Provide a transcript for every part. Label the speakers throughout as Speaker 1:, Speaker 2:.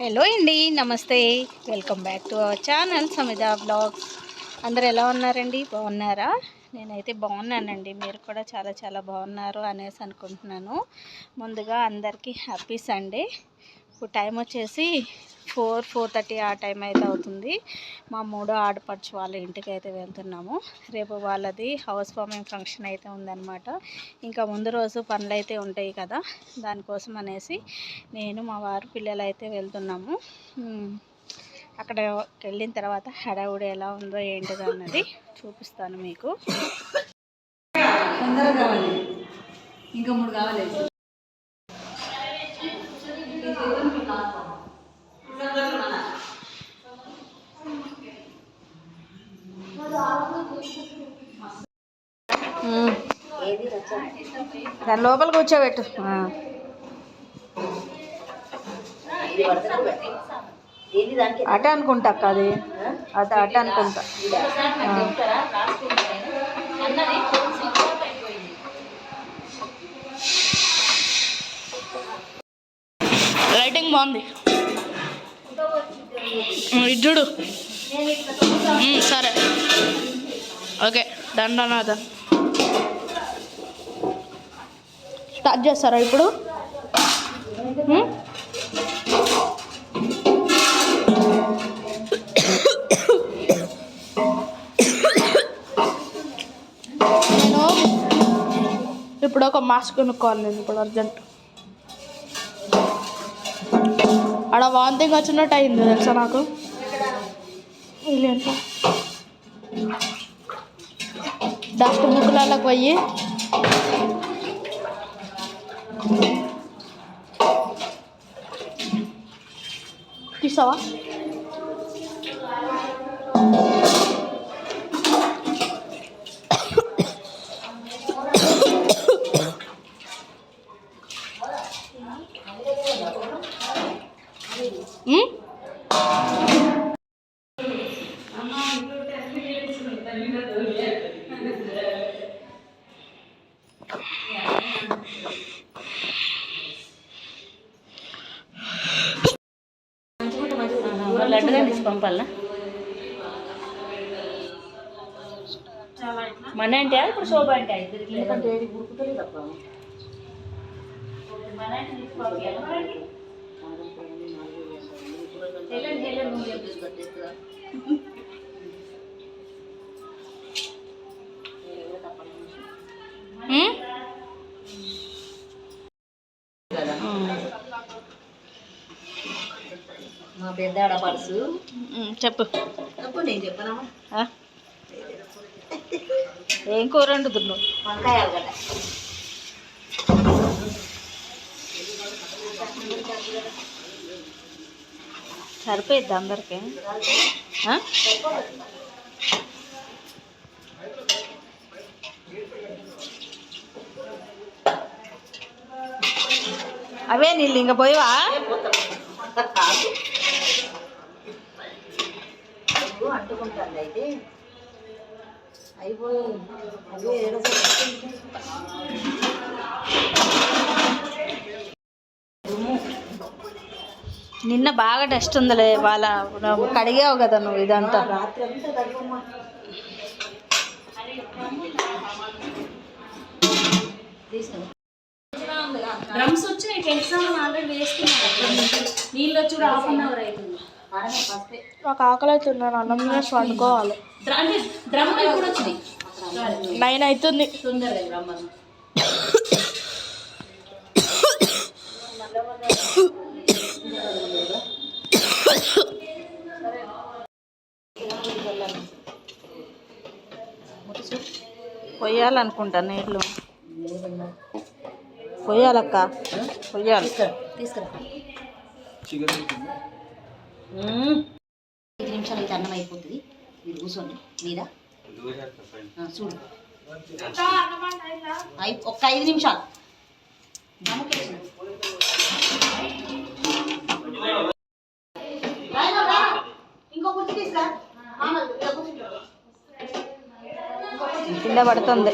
Speaker 1: Hello అండి నమస్తే welcome back to our channel Samitha blogs అందరు ఎలా ఉన్నారండి? బాగున్నారా? నేనైతే బాగున్నానండి. మీరు కూడా చాలా చాలా బాగున్నారు అనేసి అనుకుంటున్నాను. ముందుగా అందరికీ హ్యాపీ సండే ఇప్పుడు టైం వచ్చేసి ఫోర్ ఫోర్ థర్టీ ఆ టైం అయితే అవుతుంది. మా మూడో ఆడపడుచు వాళ్ళ ఇంటికి అయితే వెళ్తున్నాము. రేపు వాళ్ళది హౌస్ వార్మింగ్ ఫంక్షన్ అయితే ఉందన్నమాట. ఇంకా ముందు రోజు పనులు అయితే ఉంటాయి కదా దానికోసం అనేసి నేను మా వారు పిల్లలు అయితే వెళ్తున్నాము. అక్కడ వెళ్ళిన తర్వాత హడావుడి ఎలా ఉందో ఏంటిదో అన్నది చూపిస్తాను మీకు.
Speaker 2: ఇంకా మూడు కావాలి.
Speaker 1: దాని లోపల కూర్చోబెట్టు. అట అటే అనుకుంటా అక్క అది. అదే అట అనుకుంటా. రైటింగ్
Speaker 3: లైటింగ్ బాగుంది. ఉమ్, ఇది చూడు. సరే. ఓకే డన్ స్టార్ట్ చేస్తారా ఇప్పుడు? ఇప్పుడు ఒక మాస్క్ కొనుక్కోవాలి నేను ఇప్పుడు అర్జెంట్ ఆడ వాంతింగ్ వచ్చినట్టు అయింది తెలుసా నాకు? వీళ్ళేంటో डॉक्टर बुकला लगवाइए किस Hmm?
Speaker 2: లడ్డు కానీ పంపాలనా మన అంటే ఇప్పుడు శోభ అంటే ఎందుకంటే మన అంటే వెళ్ళండి, వెళ్ళండి, నువ్వు చెప్పు.
Speaker 3: ఉమ్?
Speaker 2: మా పెద్ద ఆడపడుసు
Speaker 3: చెప్పు.
Speaker 2: అప్పుడు నేను చెప్పనా?
Speaker 1: ఆ? ఏం కూర వండుతున్నావు?
Speaker 2: వంకాయ ఆలుగడ్డ
Speaker 1: సరిపోయిద్ది అందరికి? అవే నీళ్ళు ఇంక పోయివా?
Speaker 2: ఇప్పుడు అంటుకుంటుంది అయితే. అయిపోయి అదే ఏడో
Speaker 1: నిన్న బాగా డస్ట్ ఉందిలే వాళ్ళ నువ్వు కడిగావు కదా నువ్వు ఇదంతా.
Speaker 4: డ్రమ్స్ వచ్చి నీకు ఎగ్జామ్ ఆల్రెడీ వేసుకున్నాను. నీళ్ళు వచ్చి కూడా హాఫ్ అన్ అవర్ అవుతుంది
Speaker 3: నాకు ఆకలి అవుతున్నాను అన్నం తినేసి వండుకోవాలి. నైన్ అవుతుంది
Speaker 1: పొయ్యాలనుకుంటా నీళ్ళు. పొయ్యాలక్క. పొయ్యాలి.
Speaker 2: తీసుకురా. ఐదు నిమిషాలు అయితే అన్నం అయిపోతుంది. మీరు కూర్చోండి. మీద చూడు. ఒక్క ఐదు నిమిషాలు.
Speaker 1: కింద పడుతుంది.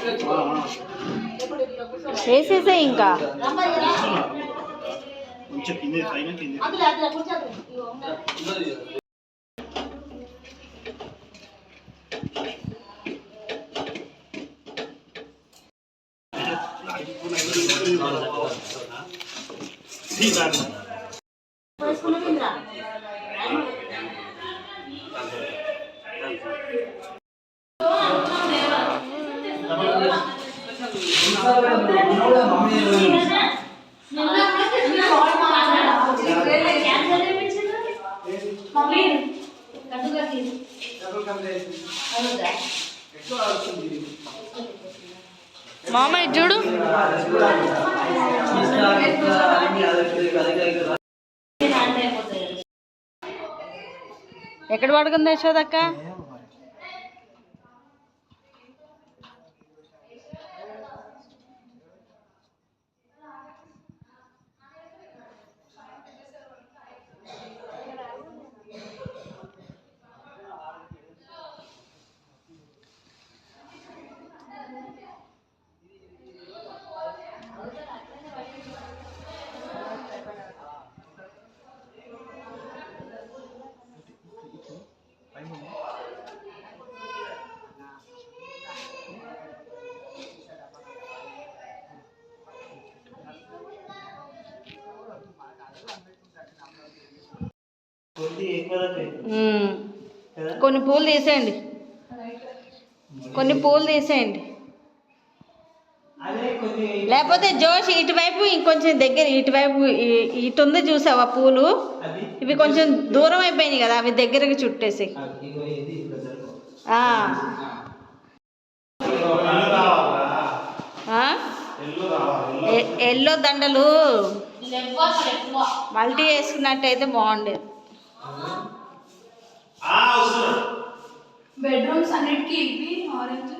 Speaker 1: వేసేసే ఇంకా.
Speaker 5: కొంచెం కింద పైన కింద
Speaker 1: అందులో అందులో కూర్చోదు ఇగో ఉన్నది.
Speaker 6: మామ ఇది చూడు.
Speaker 1: ఎక్కడ పడుకుంది యశోదక్క? కొన్ని పూలు తీసేయండి. కొన్ని పూలు తీసేయండి. లేకపోతే జోష్ ఇటువైపు ఇంకొంచెం దగ్గర ఇటువైపు ఇటు ఉంది చూసావా పూలు? ఇవి కొంచెం దూరం అయిపోయినాయి కదా అవి దగ్గరకు చుట్టేసి. ఎల్లో దండలు. మల్టీ వేసుకున్నట్టయితే బాగుండేది.
Speaker 7: బెడ్రూమ్స్ అన్నిటికీ ఇవి ఆరెంజ్